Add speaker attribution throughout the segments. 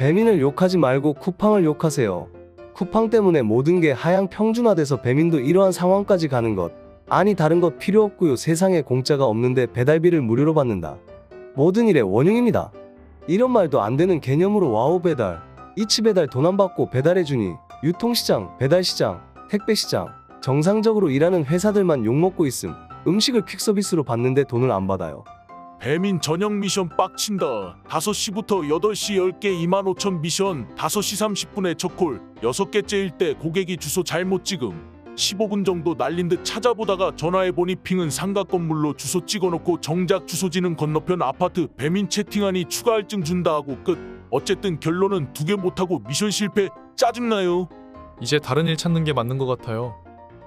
Speaker 1: 배민을 욕하지 말고 쿠팡을 욕하세요. 쿠팡 때문에 모든 게 하향 평준화돼서 배민도 이러한 상황까지 가는 것. 아니 다른 것 필요 없고요. 세상에 공짜가 없는데 배달비를 무료로 받는다. 모든 일의 원흉입니다. 이런 말도 안 되는 개념으로 와우 배달, 이치 배달 돈 안 받고 배달해주니 유통시장, 배달시장, 택배시장 정상적으로 일하는 회사들만 욕먹고 있음. 음식을 퀵서비스로 받는데 돈을 안 받아요.
Speaker 2: 배민 저녁 미션 빡친다. 5시부터 8시 10개 2만 5천 미션 5시 30분에 첫콜 6개째일 때 고객이 주소 잘못 찍음 15분 정도 날린 듯 찾아보다가 전화해보니 핑은 상가 건물로 주소 찍어놓고 정작 주소지는 건너편 아파트 배민 채팅하니 추가 할증 준다 하고 끝 어쨌든 결론은 두 개 못하고 미션 실패 짜증나요
Speaker 3: 이제 다른 일 찾는 게 맞는 것 같아요.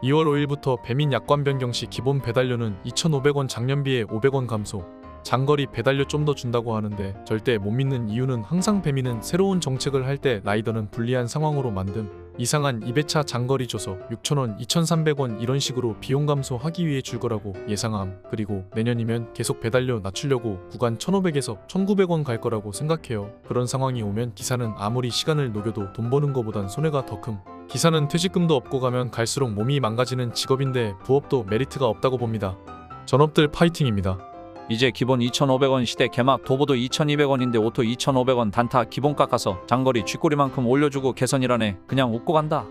Speaker 3: 2월 5일부터 배민 약관 변경 시 기본 배달료는 2,500원 작년비에 500원 감소. 장거리 배달료 좀 더 준다고 하는데 절대 못 믿는 이유는 항상 배민은 새로운 정책을 할 때 라이더는 불리한 상황으로 만듦. 이상한 2배차 장거리 줘서 6,000원, 2,300원 이런 식으로 비용 감소하기 위해 줄 거라고 예상함. 그리고 내년이면 계속 배달료 낮추려고 구간 1,500에서 1,900원 갈 거라고 생각해요. 그런 상황이 오면 기사는 아무리 시간을 녹여도 돈 버는 거보단 손해가 더 큼. 기사는 퇴직금도 없고 가면 갈수록 몸이 망가지는 직업인데 부업도 메리트가 없다고 봅니다. 전업들 파이팅입니다.
Speaker 4: 이제 기본 2,500원 시대 개막 도보도 2,200원인데 오토 2,500원 단타 기본 깎아서 장거리 쥐꼬리만큼 올려주고 개선이라네 그냥 웃고 간다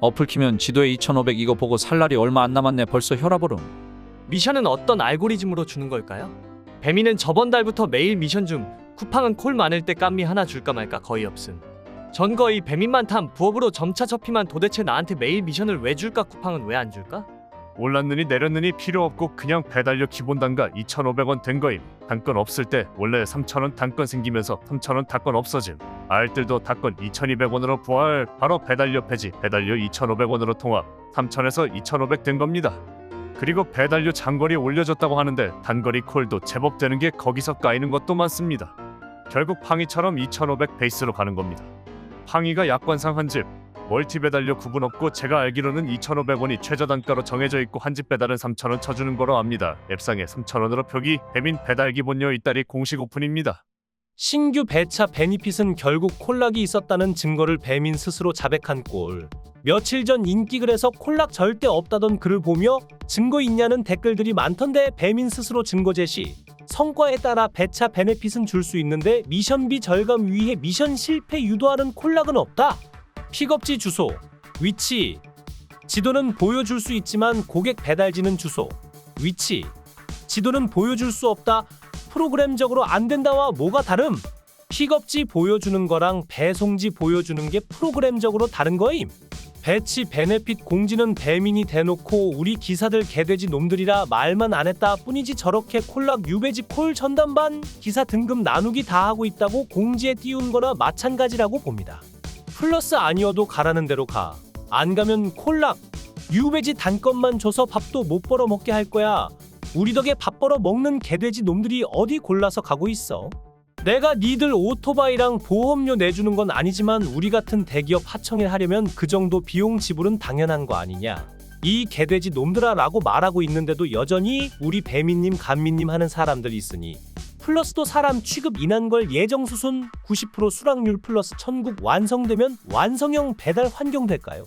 Speaker 4: 어플 키면 지도에 2,500 이거 보고 살 날이 얼마 안 남았네 벌써 혈압 오름
Speaker 5: 미션은 어떤 알고리즘으로 주는 걸까요? 배미는 저번 달부터 매일 미션 중 쿠팡은 콜 많을 때 깜미 하나 줄까 말까 거의 없음. 전 거의 배민만 탐 부업으로 점차 접히만 도대체 나한테 매일 미션을 왜 줄까 쿠팡은 왜 안 줄까?
Speaker 6: 올랐느니 내렸느니 필요 없고 그냥 배달료 기본 단가 2,500원 된 거임. 단건 없을 때 원래 3,000원 단건 생기면서 3,000원 단건 없어짐. 알뜰도 단건 2,200원으로 부활. 바로 배달료 폐지. 배달료 2,500원으로 통합. 3,000에서 2,500 된 겁니다. 그리고 배달료 장거리 올려줬다고 하는데 단거리 콜도 제법 되는 게 거기서 까이는 것도 많습니다. 결국 팡이처럼 2,500 베이스로 가는 겁니다. 팡이가 약관상 한 집, 멀티 배달료 구분 없고 제가 알기로는 2,500원이 최저 단가로 정해져 있고 한 집 배달은 3,000원 쳐주는 거로 압니다. 앱상에 3,000원으로 표기 배민 배달 기본료 이달이 공식 오픈입니다.
Speaker 5: 신규 배차 베니핏은 결국 콜락이 있었다는 증거를 배민 스스로 자백한 꼴. 며칠 전 인기글에서 콜락 절대 없다던 글을 보며 증거 있냐는 댓글들이 많던데 배민 스스로 증거 제시. 성과에 따라 배차 베네핏은 줄 수 있는데 미션비 절감 위해 미션 실패 유도하는 콜락은 없다. 픽업지 주소, 위치, 지도는 보여줄 수 있지만 고객 배달지는 주소, 위치, 지도는 보여줄 수 없다. 프로그램적으로 안 된다와 뭐가 다름? 픽업지 보여주는 거랑 배송지 보여주는 게 프로그램적으로 다른 거임. 배치 베네핏 공지는 배민이 대놓고 우리 기사들 개돼지 놈들이라 말만 안 했다 뿐이지 저렇게 콜락 유배지 콜 전담반 기사 등급 나누기 다 하고 있다고 공지에 띄운 거나 마찬가지라고 봅니다. 플러스 아니어도 가라는 대로 가. 안 가면 콜락 유배지 단건만 줘서 밥도 못 벌어 먹게 할 거야. 우리 덕에 밥 벌어 먹는 개돼지 놈들이 어디 골라서 가고 있어? 내가 니들 오토바이랑 보험료 내주는 건 아니지만 우리 같은 대기업 하청에 하려면 그 정도 비용 지불은 당연한 거 아니냐? 이 개돼지 놈들아라고 말하고 있는데도 여전히 우리 배민님 간민님 하는 사람들 있으니 플러스도 사람 취급 인한 걸 예정 수순 90% 수락률 플러스 천국 완성되면 완성형 배달 환경 될까요?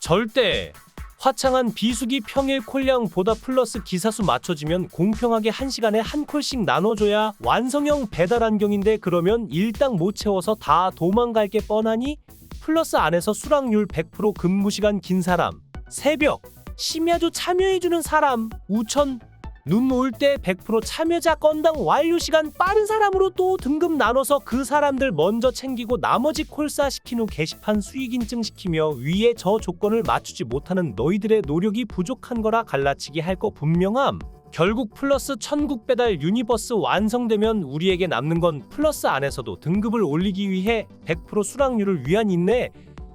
Speaker 5: 절대 화창한 비수기 평일 콜량보다 플러스 기사수 맞춰지면 공평하게 한시간에한 콜씩 나눠줘야 완성형 배달 환경인데 그러면 일당 못 채워서 다 도망갈 게 뻔하니 플러스 안에서 수락률 100% 근무시간 긴 사람 새벽 심야도 참여해주는 사람 우천 눈올때100% 참여자 건당 완료 시간 빠른 사람으로 또 등급 나눠서 그 사람들 먼저 챙기고 나머지 콜사 시킨 후 게시판 수익 인증시키며 위에 저 조건을 맞추지 못하는 너희들의 노력이 부족한 거라 갈라치기 할 거 분명함. 결국 플러스 천국 배달 유니버스 완성되면 우리에게 남는 건 플러스 안에서도 등급을 올리기 위해 100% 수락률을 위한 인내,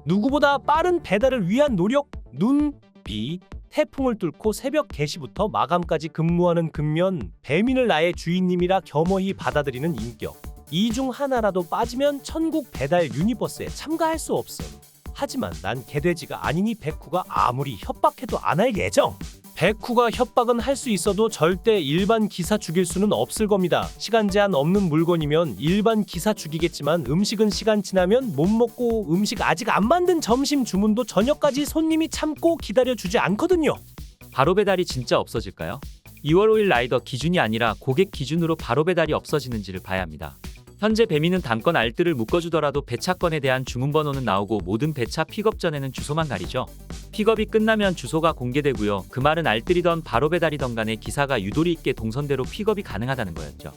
Speaker 5: 누구보다 빠른 배달을 위한 노력, 눈, 비, 태풍을 뚫고 새벽 개시부터 마감까지 근무하는 근면 배민을 나의 주인님이라 겸허히 받아들이는 인격. 이 중 하나라도 빠지면 천국 배달 유니버스에 참가할 수 없음. 하지만 난 개돼지가 아니니 백후가 아무리 협박해도 안 할 예정. 백후가 협박은 할 수 있어도 절대 일반 기사 죽일 수는 없을 겁니다. 시간 제한 없는 물건이면 일반 기사 죽이겠지만 음식은 시간 지나면 못 먹고 음식 아직 안 만든 점심 주문도 저녁까지 손님이 참고 기다려 주지 않거든요.
Speaker 7: 바로 배달이 진짜 없어질까요? 2월 5일 라이더 기준이 아니라 고객 기준으로 바로 배달이 없어지는지를 봐야 합니다. 현재 배민은 단건 알뜰을 묶어주더라도 배차건에 대한 주문 번호는 나오고 모든 배차 픽업 전에는 주소만 가리죠. 픽업이 끝나면 주소가 공개되고요. 그 말은 알뜰이던 바로 배달이던 간에 기사가 유도리 있게 동선대로 픽업이 가능하다는 거였죠.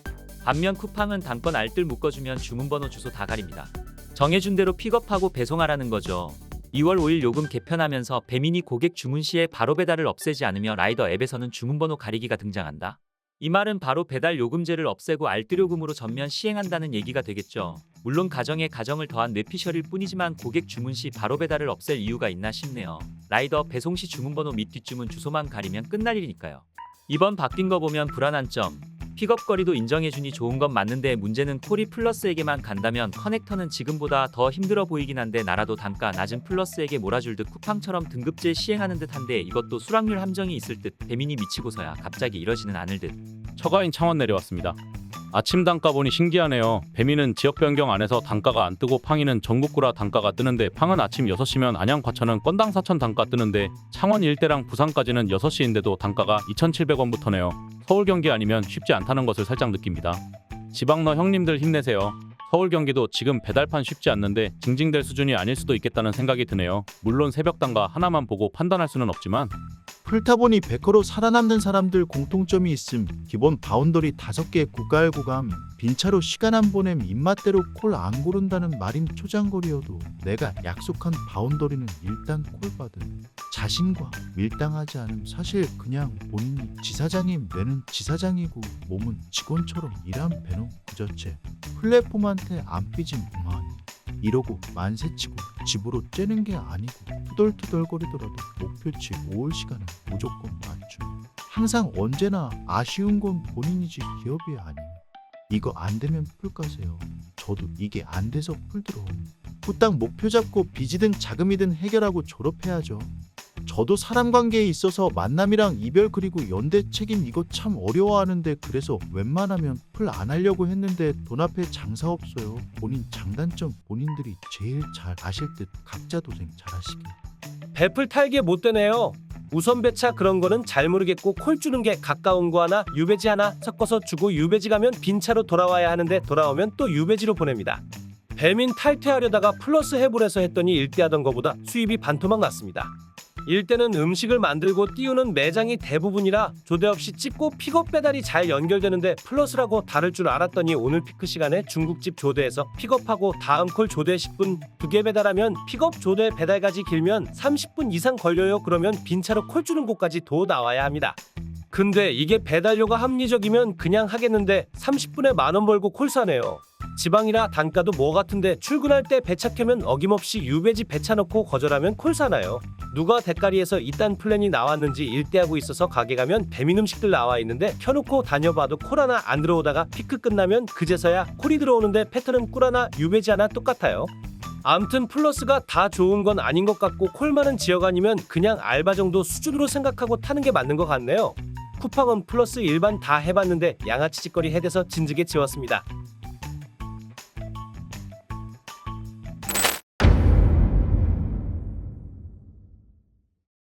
Speaker 7: 반면 쿠팡은 단건 알뜰 묶어주면 주문 번호 주소 다 가립니다. 정해준 대로 픽업하고 배송하라는 거죠. 2월 5일 요금 개편하면서 배민이 고객 주문 시에 바로 배달을 없애지 않으며 라이더 앱에서는 주문번호 가리기가 등장한다. 이 말은 바로 배달 요금제를 없애고 알뜰요금으로 전면 시행한다는 얘기가 되겠죠. 물론 가정에 가정을 더한 뇌피셜일 뿐이지만 고객 주문 시 바로 배달을 없앨 이유가 있나 싶네요. 라이더 배송 시 주문번호 및 뒷주문 주소만 가리면 끝날 일이니까요. 이번 바뀐 거 보면 불안한 점. 픽업 거리도 인정해주니 좋은 건 맞는데 문제는 콜이 플러스에게만 간다면 커넥터는 지금보다 더 힘들어 보이긴 한데 나라도 단가 낮은 플러스에게 몰아줄 듯 쿠팡처럼 등급제 시행하는 듯한데 이것도 수락률 함정이 있을 듯 배민이 미치고서야 갑자기 이러지는 않을 듯
Speaker 8: 처가인 창원 내려왔습니다. 아침 단가 보니 신기하네요. 배민은 지역 변경 안에서 단가가 안 뜨고 팡이는 전국구라 단가가 뜨는데 팡은 아침 6시면 안양 과천은 건당 4천 단가 뜨는데 창원 일대랑 부산까지는 6시인데도 단가가 2,700원부터네요. 서울 경기 아니면 쉽지 않다는 것을 살짝 느낍니다. 지방너 형님들 힘내세요. 서울 경기도 지금 배달판 쉽지 않는데 징징댈 수준이 아닐 수도 있겠다는 생각이 드네요. 물론 새벽 단가 하나만 보고 판단할 수는 없지만
Speaker 9: 풀타보니 베커로 살아남는 사람들 공통점이 있음. 기본 바운더리 5개 구갈 구감. 빈차로 시간 안 보냄 입맛대로 콜 안 고른다는 말임 초장거리여도 내가 약속한 바운더리는 일단 콜 받음. 자신과 밀당하지 않음. 사실 그냥 본인이 지사장임 뇌는 지사장이고 몸은 직원처럼 일한 배는 그저체. 플랫폼한테 안 삐진 그만이. 이러고 만세치고 집으로 째는 게 아니고 투덜투덜거리더라도 목표치 5월 시간은 무조건 맞춤. 항상 언제나 아쉬운 건 본인이지 기업이 아님. 이거 안 되면 풀 까세요. 저도 이게 안 돼서 풀 들어. 후딱 목표 잡고 빚이든 자금이든 해결하고 졸업해야죠. 저도 사람 관계에 있어서 만남이랑 이별 그리고 연대 책임 이거 참 어려워하는데 그래서 웬만하면 풀 안 하려고 했는데 돈 앞에 장사 없어요. 본인 장단점 본인들이 제일 잘 아실 듯 각자 도생 잘하시길.
Speaker 5: 배풀 탈게 못 되네요. 우선 배차 그런 거는 잘 모르겠고 콜 주는 게 가까운 거 하나 유배지 하나 섞어서 주고 유배지 가면 빈 차로 돌아와야 하는데 돌아오면 또 유배지로 보냅니다. 배민 탈퇴하려다가 플러스 해볼에서 했더니 일대하던 거보다 수입이 반토막 났습니다. 일대는 음식을 만들고 띄우는 매장이 대부분이라 조대 없이 찍고 픽업 배달이 잘 연결되는데 플러스라고 다를 줄 알았더니 오늘 피크 시간에 중국집 조대에서 픽업하고 다음 콜 조대 10분 두 개 배달하면 픽업 조대 배달까지 길면 30분 이상 걸려요. 그러면 빈차로 콜 주는 곳까지 도 나와야 합니다. 근데 이게 배달료가 합리적이면 그냥 하겠는데 30분에 만 원 벌고 콜 사네요. 지방이라 단가도 뭐 같은데 출근할 때 배차 켜면 어김없이 유배지 배차 넣고 거절하면 콜 사나요? 누가 대가리에서 이딴 플랜이 나왔는지 일대하고 있어서 가게 가면 배민 음식들 나와 있는데 켜놓고 다녀봐도 콜 하나 안 들어오다가 피크 끝나면 그제서야 콜이 들어오는데 패턴은 꿀 하나 유배지 하나 똑같아요. 암튼 플러스가 다 좋은 건 아닌 것 같고 콜 많은 지역 아니면 그냥 알바 정도 수준으로 생각하고 타는 게 맞는 것 같네요. 쿠팡은 플러스 일반 다 해봤는데 양아치 짓거리 해대서 진즉에 지웠습니다.